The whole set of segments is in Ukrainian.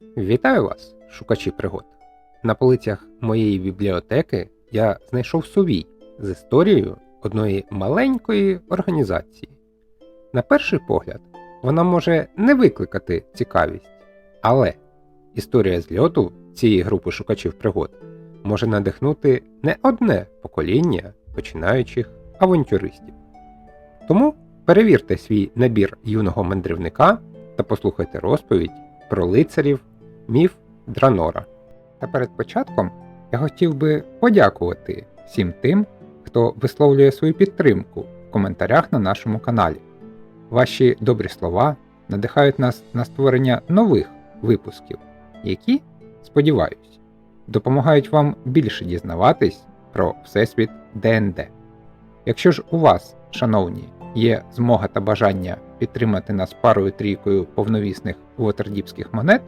Вітаю вас, шукачі пригод! На полицях моєї бібліотеки я знайшов сувій з історією одної маленької організації. На перший погляд, вона може не викликати цікавість, але історія зльоту цієї групи шукачів пригод може надихнути не одне покоління починаючих авантюристів. Тому перевірте свій набір юного мандрівника та послухайте розповідь про лицарів міф Дранора. Та перед початком я хотів би подякувати всім тим, хто висловлює свою підтримку в коментарях на нашому каналі. Ваші добрі слова надихають нас на створення нових випусків, які, сподіваюсь, допомагають вам більше дізнаватись про Всесвіт ДНД. Якщо ж у вас, шановні, є змога та бажання підтримати нас парою трійкою повновісних вотердіпських монет,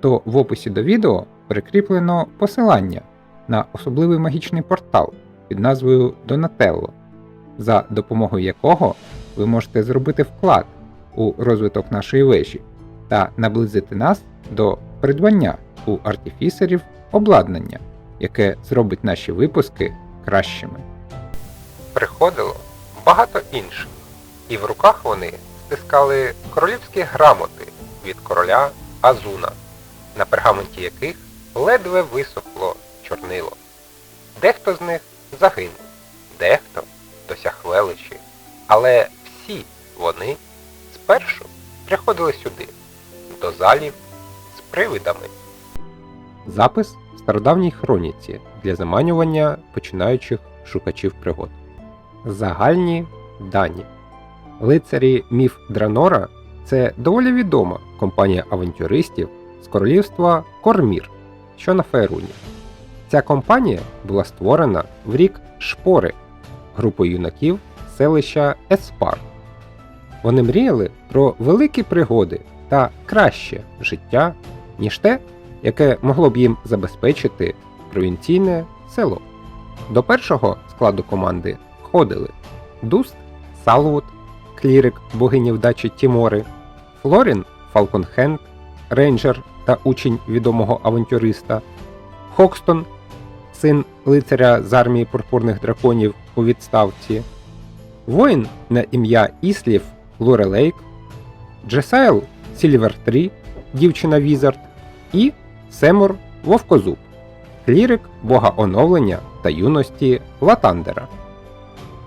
то в описі до відео прикріплено посилання на особливий магічний портал під назвою Donatello, за допомогою якого ви можете зробити вклад у розвиток нашої вежі та наблизити нас до придбання у артифісерів обладнання, яке зробить наші випуски кращими. Приходило багато інших, і в руках вони стискали королівські грамоти від короля Азуна на пергаменті яких ледве висохло чорнило. Дехто з них загинув, дехто досяг величі, але всі вони спершу приходили сюди, до залів з привидами. Запис в стародавній хроніці для заманювання починаючих шукачів пригод. Загальні дані. Лицарі міф Дранора це доволі відома компанія авантюристів з королівства Кормір, що на Фейруні. Ця компанія була створена в рік Шпори групою юнаків селища Еспар. Вони мріяли про великі пригоди та краще життя, ніж те, яке могло б їм забезпечити провінційне село. До першого складу команди входили Дуст, Салвуд, клірик богині вдачі Тімори, Флорін Фалконхенд, рейнджер та учень відомого авантюриста, Хокстон, син лицаря з армії пурпурних драконів у відставці, воїн на ім'я Іслів Лорелейк, Джесайл Сільвер 3, дівчина Візард і Семур Вовкозуб, клірик бога оновлення та юності Латандера.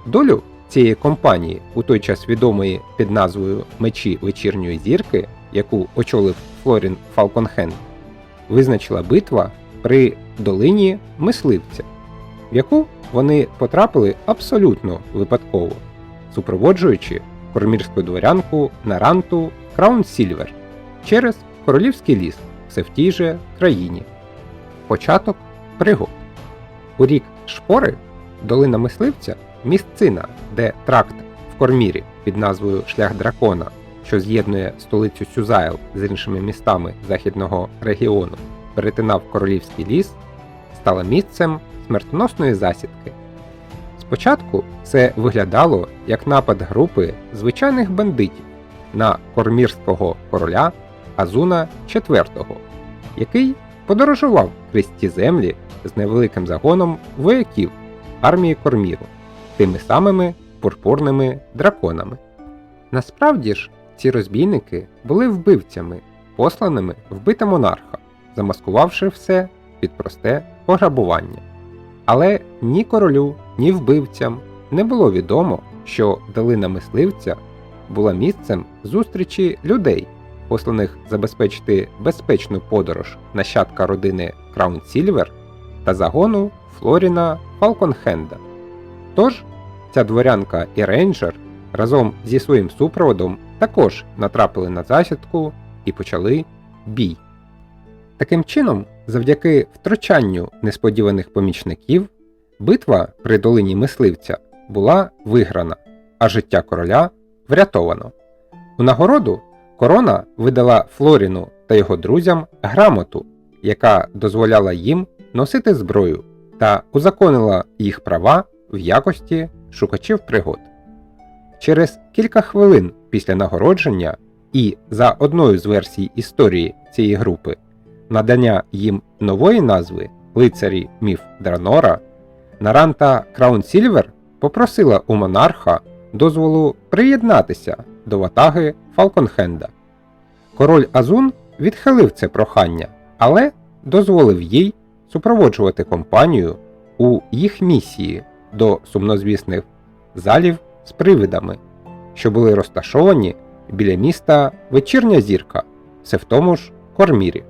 Долю цієї компанії, у той час відомої під назвою Мечі вечірньої зірки, яку очолив Флорін Фалконхен, визначила битва при долині мисливця, в яку вони потрапили абсолютно випадково, супроводжуючи кормірську дворянку Наранту Краун Сільвер через королівський ліс, все в тій же країні. Початок пригод. У рік шпори долина мисливця місцина, де тракт в Кормірі під назвою Шлях Дракона, що з'єднує столицю Сюзайл з іншими містами західного регіону, перетинав королівський ліс, стала місцем смертоносної засідки. Спочатку це виглядало як напад групи звичайних бандитів на кормірського короля Азуна IV, який подорожував крізь ті землі з невеликим загоном вояків армії Корміру, тими самими пурпурними драконами. Насправді ж, ці розбійники були вбивцями, посланими вбити монарха, замаскувавши все під просте пограбування. Але ні королю, ні вбивцям не було відомо, що долина мисливця була місцем зустрічі людей, посланих забезпечити безпечну подорож нащадка родини Краун Сільвер та загону Флоріна Фалконхенда. Тож ця дворянка і рейнджер разом зі своїм супроводом також натрапили на засідку і почали бій. Таким чином, завдяки втручанню несподіваних помічників, битва при долині мисливця була виграна, а життя короля врятовано. У нагороду корона видала Флоріну та його друзям грамоту, яка дозволяла їм носити зброю та узаконила їх права в якості шукачів пригод. Через кілька хвилин після нагородження І за одною з версій історії цієї групи, надання їм нової назви лицарі міф Дранора, Наранта Краунсільвер попросила у монарха дозволу приєднатися до ватаги Фалконхенда. Король Азун відхилив це прохання, але дозволив їй супроводжувати компанію у їх місії до сумнозвісних залів з привидами, що були розташовані біля міста Вечірня зірка, все в тому ж Кормірі.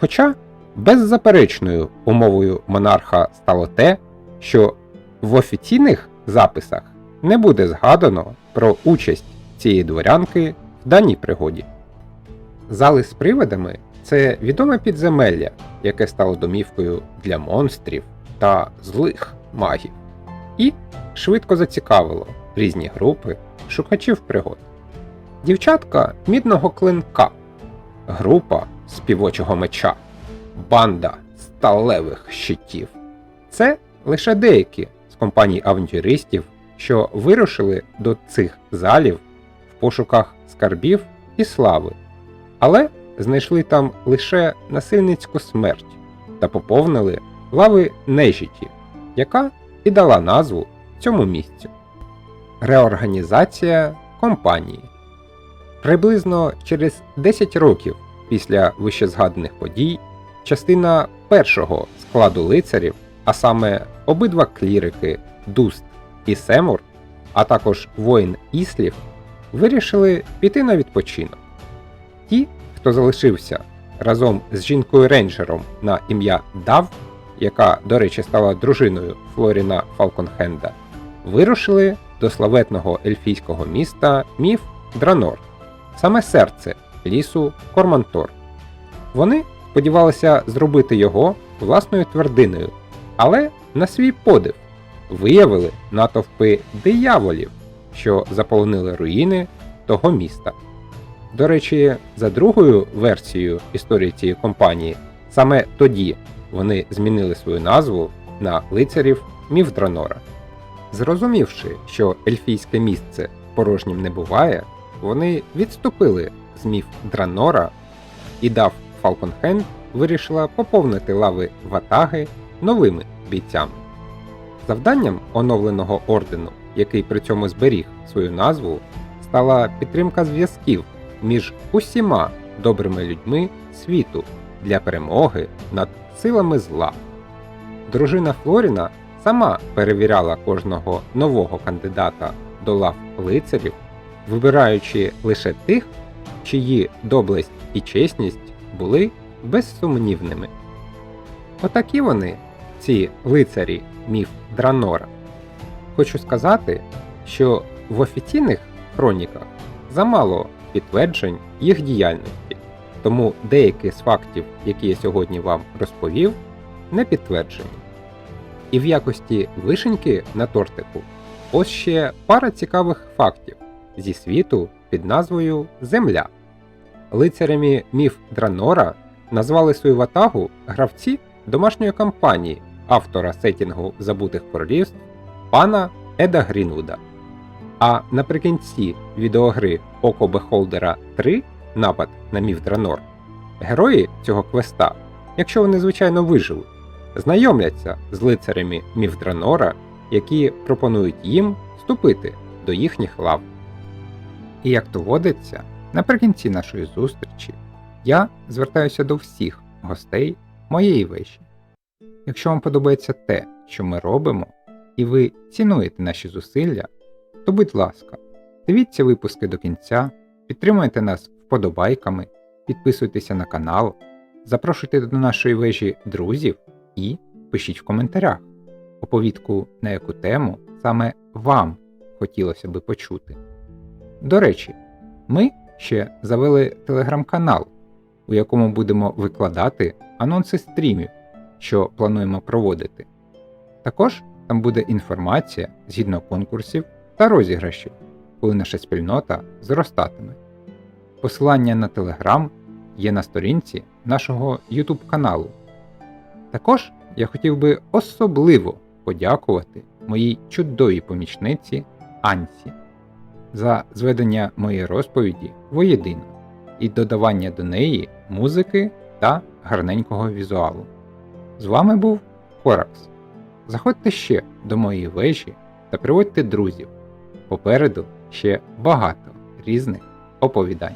Хоча беззаперечною умовою монарха стало те, що в офіційних записах не буде згадано про участь цієї дворянки в даній пригоді. Зали з привидами це відоме підземелля, яке стало домівкою для монстрів та злих магів, і швидко зацікавило різні групи шукачів пригод. Дівчатка мідного клинка, група співочого меча, банда сталевих щитів. Це лише деякі з компаній авантюристів, що вирушили до цих залів в пошуках скарбів і слави, але знайшли там лише насильницьку смерть та поповнили лави нежиті, яка і дала назву цьому місцю. Реорганізація компанії. Приблизно через 10 років після вищезгаданих подій частина першого складу лицарів, а саме обидва клірики Дуст і Семур, а також воїн Іслів, вирішили піти на відпочинок. Ті, хто залишився разом з жінкою рейнджером на ім'я Дав, яка, до речі, стала дружиною Флоріна Фалконхенда, вирушили до славетного ельфійського міста Міф Дранор, саме серце лісу Кормантор. Вони сподівалися зробити його власною твердиною, але на свій подив виявили натовпи дияволів, що заполонили руїни того міста. До речі, за другою версією історії цієї компанії, саме тоді вони змінили свою назву на лицарів Мівдранора. Зрозумівши, що ельфійське місце порожнім не буває, вони відступили з міф Дранора і дав Фалконхенд вирішила поповнити лави ватаги новими бійцями. Завданням оновленого ордену, який при цьому зберіг свою назву, стала підтримка зв'язків між усіма добрими людьми світу для перемоги над силами зла. Дружина Флоріна сама перевіряла кожного нового кандидата до лав лицарів, вибираючи лише тих, чиї доблесть і чесність були безсумнівними. Отакі вони, ці лицарі міф Дранора. Хочу сказати, що в офіційних хроніках замало підтверджень їх діяльності, тому деякі з фактів, які я сьогодні вам розповів, не підтверджені. І в якості вишеньки на тортику ось ще пара цікавих фактів зі світу під назвою Земля. Лицарями міф Дранора назвали свою ватагу гравці домашньої кампанії автора сетінгу Забутих королівств пана Еда Грінвуда. А наприкінці відеогри Око Бехолдера 3 Напад на міф Дранор герої цього квеста, якщо вони звичайно виживуть, знайомляться з лицарями міф Дранора, які пропонують їм вступити до їхніх лав. І як то водиться, наприкінці нашої зустрічі я звертаюся до всіх гостей моєї вежі. Якщо вам подобається те, що ми робимо, і ви цінуєте наші зусилля, то будь ласка, дивіться випуски до кінця, підтримуйте нас вподобайками, підписуйтеся на канал, запрошуйте до нашої вежі друзів і пишіть в коментарях оповідку, на яку тему саме вам хотілося би почути. До речі, ми ще завели телеграм-канал, у якому будемо викладати анонси стрімів, що плануємо проводити. Також там буде інформація згідно конкурсів та розіграшів, коли наша спільнота зростатиме. Посилання на Телеграм є на сторінці нашого YouTube каналу. Також я хотів би особливо подякувати моїй чудовій помічниці Ансі. за зведення моєї розповіді воєдино і додавання до неї музики та гарненького візуалу. З вами був Хоракс. Заходьте ще до моєї вежі та приводьте друзів. Попереду ще багато різних оповідань.